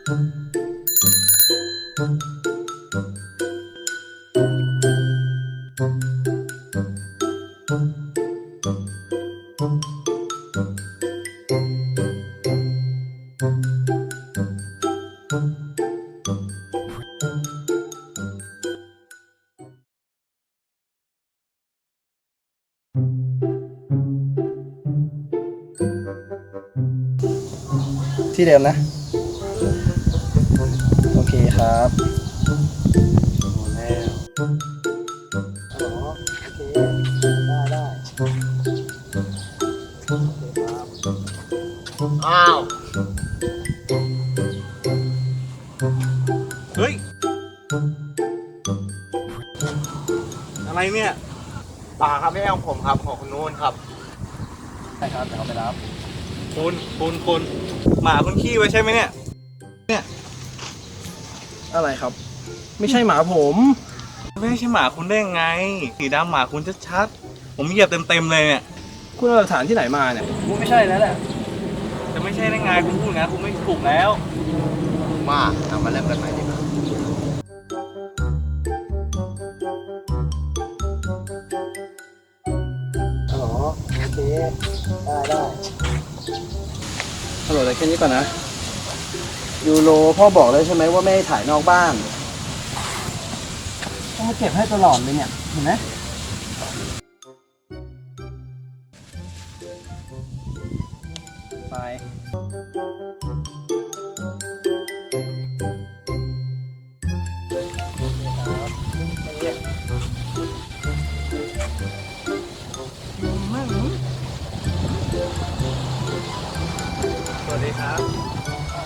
ที่เดิมนะ โอเคครับหมดแล้วอ๋อโอเคได้ได้โอเคครับอ้าว เฮ้ย อะไรเนี่ยป่าครับไม่ใช่ของผมครับของคุณนู้นครับได้ครับเดี๋ยวเอาไปรับ คุณ คุณ คุณ หมาคุณขี้ไว้ใช่ไหมเนี่ย อะไรครับ ไม่ใช่หมาผม ไม่ใช่หมาคุณได้ยังไง สีดำหมาคุณชัดๆผมเหยียบเต็มๆเลยเนี่ยคุณเอาหลักฐานที่ไหนมาเนี่ยคุณไม่ใช่แล้วแหละจะไม่ใช่ได้ไงคุณพูดงั้นคุณไม่ถูกแล้วมาเอามาเริ่มกันใหม่ดีกว่าฮัลโหลโอเคได้ได้ฮัลโหลแต่แค่นี้ก่อนนะ ยูโรพ่อบอกแล้วใช่ไหมว่าไม่ให้ถ่ายนอกบ้านต้องมาเก็บให้ตลอดเลยเนี่ย เห็นไหมไปสวัสดีครับ